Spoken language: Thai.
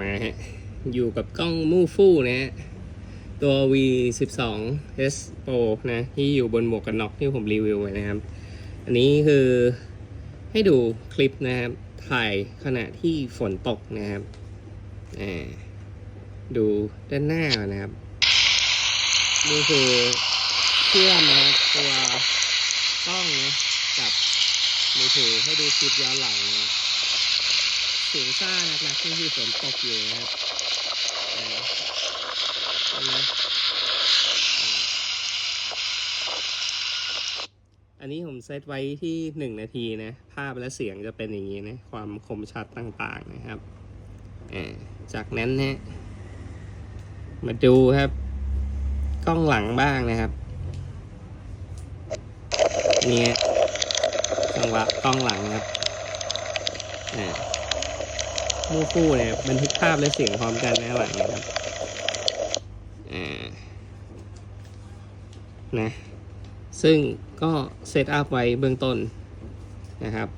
มาฮะอยู่กับกล้องมูฟู่นะฮะตัว V 1 2 S Pro นะที่อยู่บนหมวกกันน็อกที่ผมรีวิวไว้นะครับ อันนี้คือให้ดูคลิปนะครับ ถ่ายขณะที่ฝนตกนะครับอ่ดูด้านหน้านะครับ นี่คือเชื่อมนะตัวกล้องนะกับมือถือให้ดูคลิปย้อนหลังนะ เสียงซ่านักๆนี่คือฝนตกอยู่นะครับอ่าเห็นไหมอ่าอันนี้ผมเซตไว้ที่หนึ่งนาทีนะ ภาพและเสียงจะเป็นอย่างนี้นะ ความคมชัดต่างๆนะครับจากนั้นนะมาดูครับ กล้องหลังบ้างนะครับเนี่ยจังหวะกล้องหลังครับอ่า มูคู่เนี่ยบันทึกภาพและเสียงพร้อมกันนะหว่างนะครับนะซึ่งก็เซตอัพไว้เบื้องต้นนะครับ